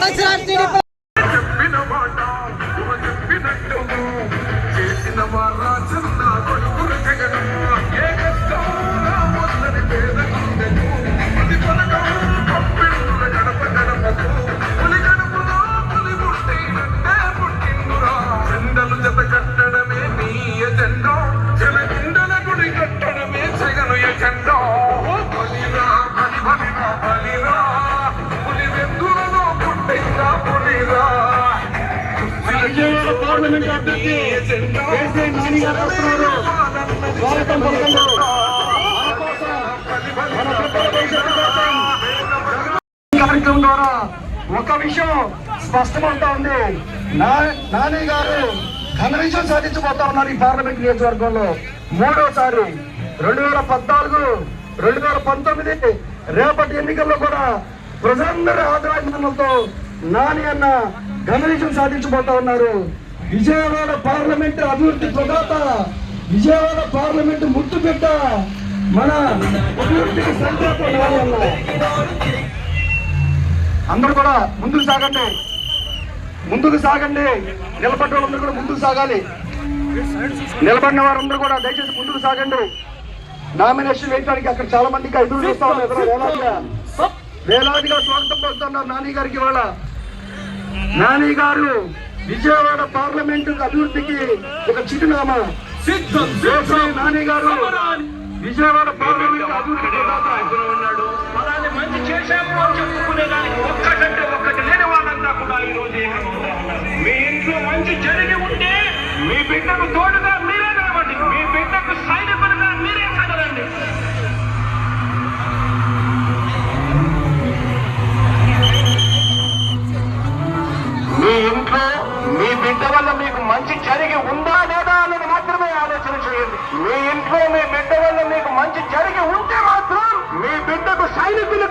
கலாச்சாரம் పార్లమెంట్ అభ్యర్థి వేసే నాని గారు వస్తున్నారు. స్వాగతం పలకండి మన పెద్దల భవిష్యత్తు కోసం కార్యక్రమం ద్వారా ఒక విషయం స్పష్టమవుతా ఉంది. నాని గారు ఘన విజయం సాధించబోతా ఉన్నారు ఈ పార్లమెంట్ నియోజకవర్గంలో. మూడోసారి రెండు వేల పద్నాలుగు రెండు వేల పంతొమ్మిది రేపటి ఎన్నికల్లో కూడా ప్రజలందరి ఆదరాభిమానంతో నాని అన్న ఘన విజయం సాధించబోతా ఉన్నారు. విజయవాడ పార్లమెంట్ అభివృద్ధి ప్రదాత విజయవాడ పార్లమెంట్ ముట్టు బిడ్డ మన అభివృద్ధికి సంకల్పం అందరూ కూడా ముందుకు సాగండి. ముందుకు సాగండి. నిలబడ్డ వాళ్ళందరూ కూడా ముందుకు సాగాలి. నిలబడిన వారందరూ కూడా దయచేసి ముందుకు సాగండి. నామినేషన్ వేయడానికి అక్కడ చాలా మందికి ఎదురు చూస్తా ఉన్నారు. వేలాదిగా? వేలాదిగా స్వాగతం పొందుతున్నారు నాని గారికి ఇవాళ. నాని గారు విజయవాడ పార్లమెంటు అభివృద్ధికి ఒక చిరునామా నాని గారు విజయవాడ పార్లమెంట్ అభివృద్ధి. ఉన్నాడు అలానే మంచి చేశాము అని చెప్పుకునే దానికి ఒక్కటంటే ఒక్కటి లేని వాళ్ళంతా కూడా ఈ రోజు. మీ ఇంట్లో మంచి జరిగి ఉంటే మీ బిడ్డకు తోడుగా మంచి జరిగి ఉందా లేదా అన్నది మాత్రమే ఆలోచన చేయండి. మీ ఇంట్లో మీ బిడ్డ వల్ల మీకు మంచి జరిగి ఉంటే మాత్రం మీ బిడ్డకు సైనికులు